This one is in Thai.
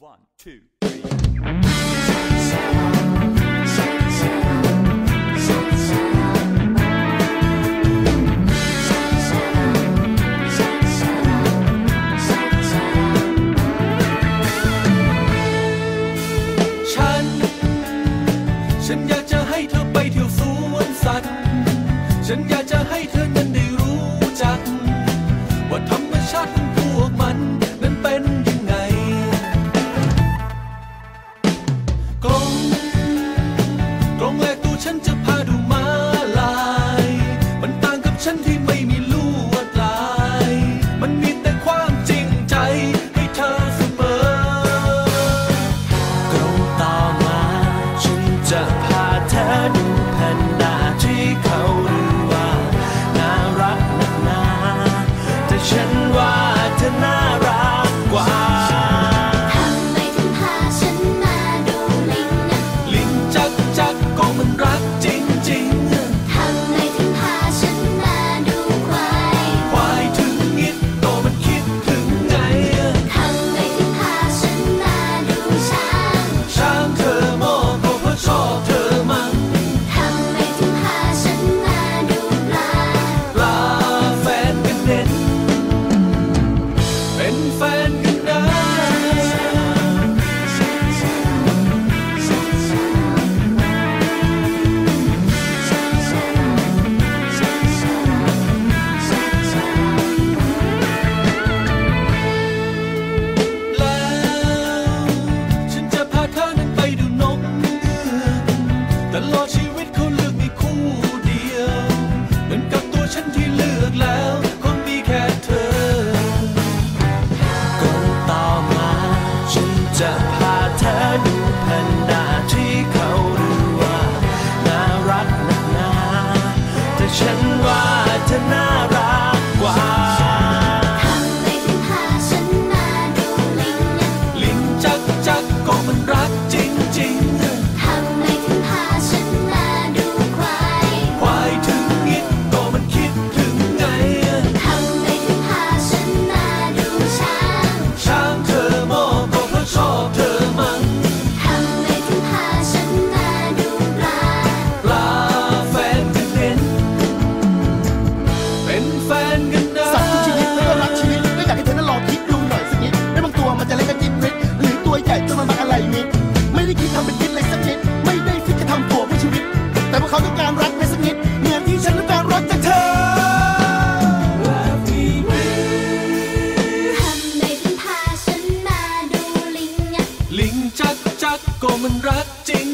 One, two, ฉัน ฉันอยากจะให้เธอไปเที่ยวสวนสัตว์ ฉันอยากจะให้เธอ ฉันจะพาดูมาลาย มันต่างกับฉันที่ thought you would. เขาต้องการรักไม่สนิทเหมือนที่ฉันต้องการรักจากเธอ ทำไมถึงพาฉันมาดูลิงลิงจักจักก็มันรักจริง